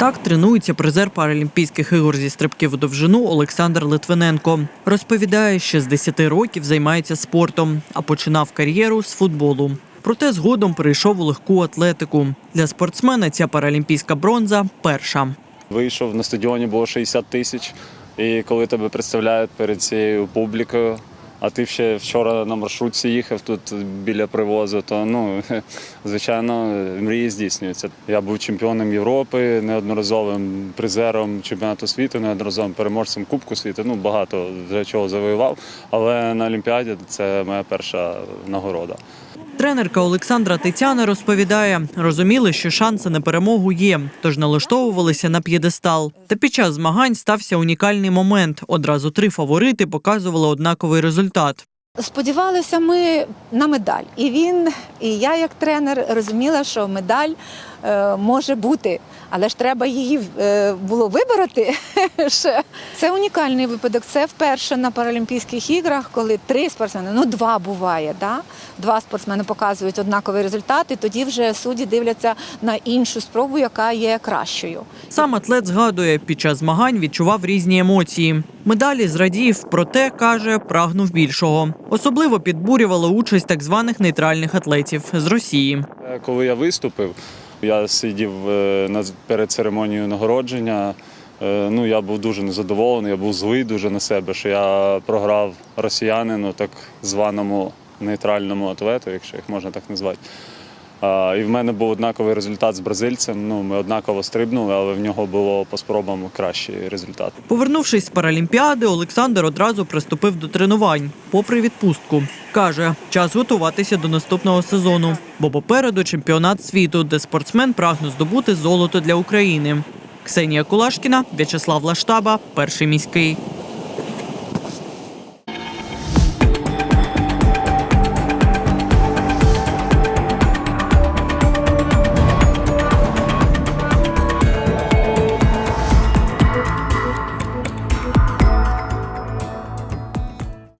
Так тренується призер Паралімпійських ігор зі стрибків у довжину Олександр Литвиненко. Розповідає, що з 10 років займається спортом, а починав кар'єру з футболу. Проте згодом перейшов у легку атлетику. Для спортсмена ця паралімпійська бронза перша. Вийшов на стадіоні було 60 тисяч. І коли тебе представляють перед цією публікою, а ти ще вчора на маршрутці їхав тут біля привозу, то ну звичайно мрії здійснюються. Я був чемпіоном Європи, неодноразовим призером чемпіонату світу, неодноразовим переможцем Кубку світу. Ну багато вже чого завоював. Але на Олімпіаді це моя перша нагорода. Тренерка Олександра Тетяна розповідає, розуміли, що шанси на перемогу є, тож налаштовувалися на п'єдестал. Та під час змагань стався унікальний момент. Одразу три фаворити показували однаковий результат. Сподівалися ми на медаль, і він, і я, як тренер, розуміла, що медаль е, може бути, але ж треба її е, було вибороти. Це унікальний випадок. Це вперше на Паралімпійських іграх, коли три спортсмени, ну два буває. Да? Два спортсмени показують однаковий результат, і тоді вже судді дивляться на іншу спробу, яка є кращою. Сам атлет згадує, під час змагань відчував різні емоції. Медалі зрадів, проте каже, прагнув більшого. Особливо підбурювала участь так званих нейтральних атлетів з Росії. Е, Коли я виступив, я сидів е, на- перед церемонією нагородження. Е, Ну, я був дуже незадоволений, я був злий дуже на себе, що я програв росіянину, так званому нейтральному атлету, якщо їх можна так назвати. І в мене був однаковий результат з бразильцем. Ну, ми однаково стрибнули, але в нього було по спробам кращий результат. Повернувшись з Паралімпіади, Олександр одразу приступив до тренувань, попри відпустку. Каже, час готуватися до наступного сезону, бо попереду чемпіонат світу, де спортсмен прагне здобути золото для України. Ксенія Кулашкіна, В'ячеслав Лаштаба, перший міський.